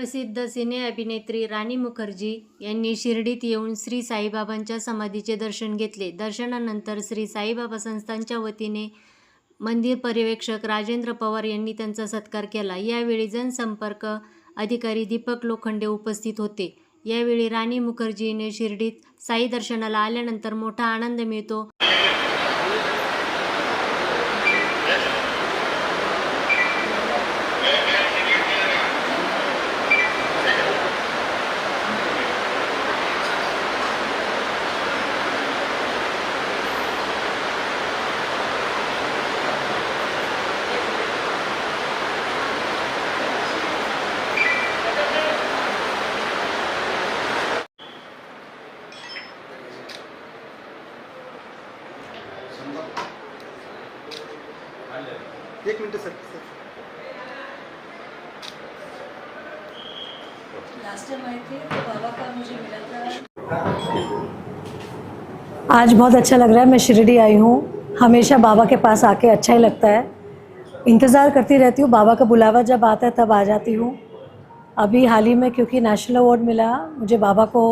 प्रसिद्ध सिने अभिनेत्री राणी मुखर्जी यांनी शिर्डीत येऊन श्री साईबाबांच्या समाधीचे दर्शन घेतले. दर्शनानंतर श्री साईबाबा संस्थांच्या वतीने मंदिर पर्यवेक्षक राजेंद्र पवार यांनी त्यांचा सत्कार केला. यावेळी जनसंपर्क अधिकारी दीपक लोखंडे उपस्थित होते. यावेळी राणी मुखर्जीने शिर्डीत साई दर्शनाला आल्यानंतर मोठा आनंद मिळतो. एक minute sir sir. Last time आए थे तो बाबा का मुझे मिला था। आज बहुत अच्छा लग रहा है मैं शिरडी आई हूँ। हमेशा बाबा के पास आके अच्छा ही लगता है। इंतज़ार करती रहती हूँ बाबा का बुलावा जब आता है तब आ जाती हूँ। अभी हाल ही में क्योंकि नेशनल अवार्ड मिला मुझे बाबा को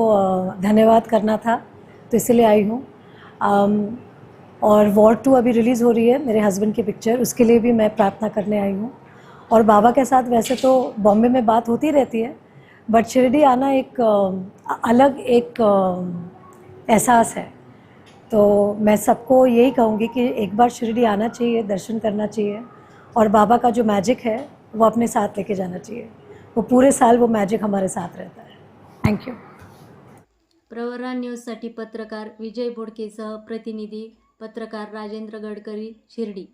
धन्यवाद करना था तो इसलिए आई हूँ। और वॉर टू अभी रिलीज़ हो रही है मेरे हस्बैंड की पिक्चर उसके लिए भी मैं प्रार्थना करने आई हूँ। और बाबा के साथ वैसे तो बॉम्बे में बात होती रहती है बट शिरडी आना एक अलग एक एहसास है। तो मैं सबको यही कहूँगी कि एक बार शिरडी आना चाहिए दर्शन करना चाहिए और बाबा का जो मैजिक है वो अपने साथ लेके जाना चाहिए। वो पूरे साल वो मैजिक हमारे साथ रहता है। थैंक यू प्रवरा न्यूजसाठी पत्रकार विजय बोडकेसह प्रतिनिधी पत्रकार राजेंद्र गडकरी शिर्डी